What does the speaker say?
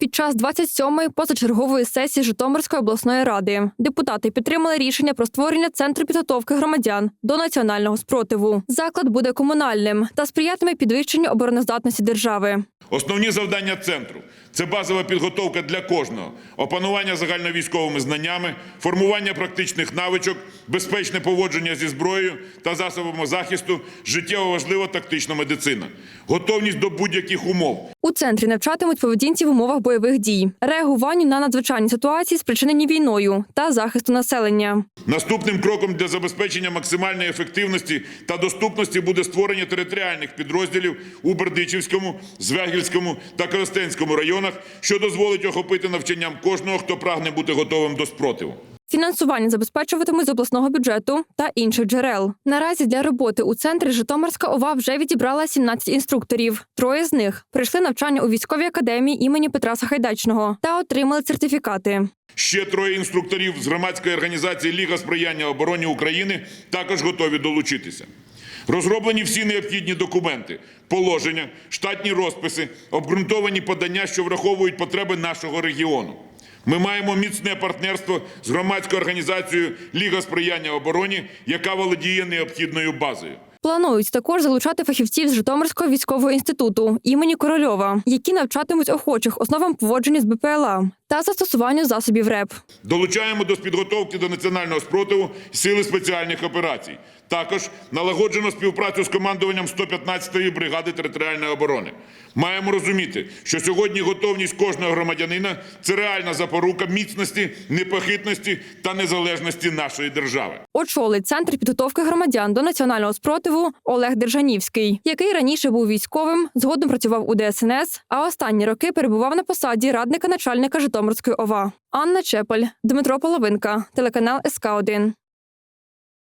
Під час 27-ї позачергової сесії Житомирської обласної ради депутати підтримали рішення про створення центру підготовки громадян до національного спротиву. Заклад буде комунальним та сприятиме підвищенню обороноздатності держави. Основні завдання центру це базова підготовка для кожного, опанування загальновійськовими знаннями, формування практичних навичок, безпечне поводження зі зброєю та засобами захисту, життєво важлива тактична медицина, готовність до будь-яких умов, У центрі навчатимуть поведінці в умовах бойових дій, реагуванню на надзвичайні ситуації, спричинені війною та захисту населення. Наступним кроком для забезпечення максимальної ефективності та доступності буде створення територіальних підрозділів у Бердичівському, Звягільському та Коростенському районах, що дозволить охопити навчанням кожного, хто прагне бути готовим до спротиву. Фінансування забезпечуватимуть з обласного бюджету та інших джерел. Наразі для роботи у центрі Житомирська ОВА вже відібрала 17 інструкторів. Троє з них прийшли навчання у військовій академії імені Петра Сагайдачного та отримали сертифікати. Ще троє інструкторів з громадської організації Ліга сприяння обороні України також готові долучитися. Розроблені всі необхідні документи, положення, штатні розписи, обґрунтовані подання, що враховують потреби нашого регіону. Ми маємо міцне партнерство з громадською організацією Ліга сприяння обороні, яка володіє необхідною базою. Планують також залучати фахівців з Житомирського військового інституту імені Корольова, які навчатимуть охочих основам поводження з БПЛА та застосуванню засобів РЕП. Долучаємо до підготовки до національного спротиву сили спеціальних операцій. Також налагоджено співпрацю з командуванням 115-ї бригади територіальної оборони. Маємо розуміти, що сьогодні готовність кожного громадянина це реальна запорука міцності, непохитності та незалежності нашої держави. Очолить центр підготовки громадян до національного спротиву Олег Держанівський, який раніше був військовим, згодом працював у ДСНС, а останні роки перебував на посаді радника начальника Житомирської ОВА. Анна Чепель, Дмитро Половинка, телеканал СК 1